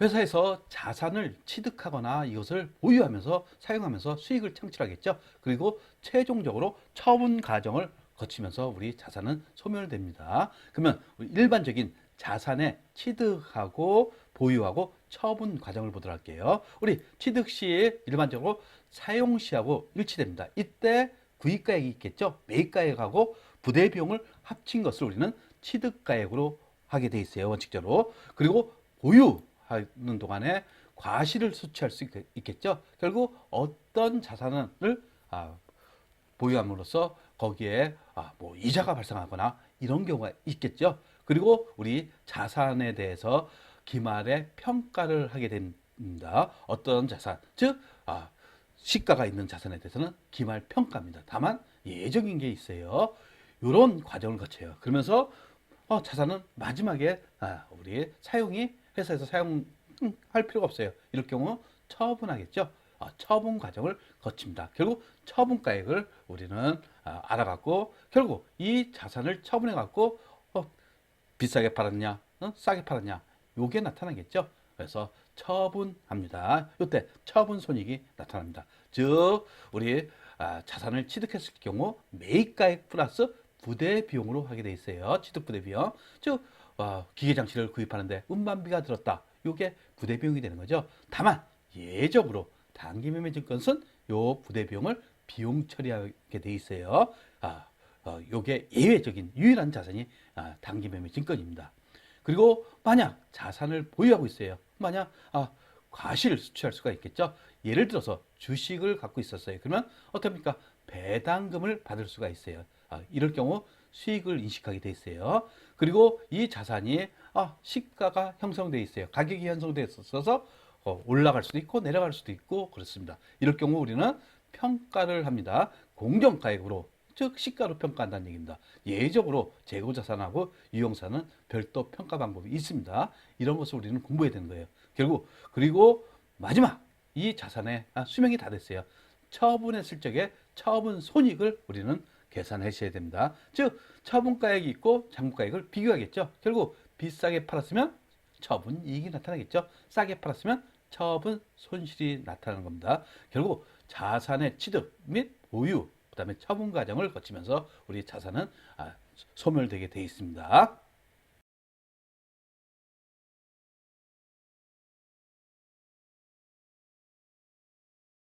회사에서 자산을 취득하거나 이것을 보유하면서 사용하면서 수익을 창출하겠죠. 그리고 최종적으로 처분 과정을 거치면서 우리 자산은 소멸됩니다. 그러면 일반적인 자산의 취득하고 보유하고 처분 과정을 보도록 할게요. 우리 취득 시 일반적으로 사용 시하고 일치됩니다. 이때 구입가액이 있겠죠. 매입가액하고 부대 비용을 합친 것을 우리는 취득가액으로 하게 돼 있어요. 원칙적으로. 그리고 보유 하는 동안에 과실을 수취할 수 있- 있겠죠. 결국 어떤 자산을 아, 보유함으로써 거기에 아, 뭐 이자가 발생하거나 이런 경우가 있겠죠. 그리고 우리 자산에 대해서 기말에 평가를 하게 됩니다. 어떤 자산, 즉 아, 시가가 있는 자산에 대해서는 기말 평가입니다. 다만 예정인 게 있어요. 이런 과정을 거쳐요. 그러면서 어, 자산은 마지막에 아, 우리 사용이 회사에서 사용할 필요가 없어요. 이럴 경우 처분하겠죠. 아, 처분 과정을 거칩니다. 결국 처분가액을 우리는 아, 알아갖고 결국 이 자산을 처분해 갖고 어, 비싸게 팔았냐, 어? 싸게 팔았냐, 요게 나타나겠죠. 그래서 처분합니다. 이때 처분 손익이 나타납니다. 즉 우리 아, 자산을 취득했을 경우 매입가액 플러스 부대 비용으로 하게 돼 있어요. 취득 부대 비용. 즉 어, 기계 장치를 구입하는데 운반비가 들었다. 요게 부대 비용이 되는 거죠. 다만 예적으로 단기 매매 증권은 요 부대 비용을 비용 처리하게 돼 있어요. 아, 어, 요게 예외적인 유일한 자산이 아, 단기 매매 증권입니다. 그리고 만약 자산을 보유하고 있어요. 만약 아, 과실을 수취할 수가 있겠죠. 예를 들어서 주식을 갖고 있었어요. 그러면 어떻습니까? 배당금을 받을 수가 있어요. 아, 이럴 경우 수익을 인식하게 돼 있어요. 그리고 이 자산이 아, 시가가 형성돼 있어요. 가격이 형성돼 있어서 어, 올라갈 수도 있고 내려갈 수도 있고 그렇습니다. 이럴 경우 우리는 평가를 합니다. 공정가액으로 즉 시가로 평가한다는 얘기입니다. 예외적으로 재고 자산하고 유용사는 별도 평가 방법이 있습니다. 이런 것을 우리는 공부해야 되는 거예요. 결국 그리고 마지막 이 자산의 아, 수명이 다 됐어요. 처분했을 적에 처분 손익을 우리는 계산하셔야 됩니다. 즉 처분가액이 있고 장부가액을 비교하겠죠. 결국 비싸게 팔았으면 처분 이익이 나타나겠죠. 싸게 팔았으면 처분 손실이 나타나는 겁니다. 결국 자산의 취득 및 보유 그 다음에 처분 과정을 거치면서 우리 자산은 아, 소멸되게 돼 있습니다.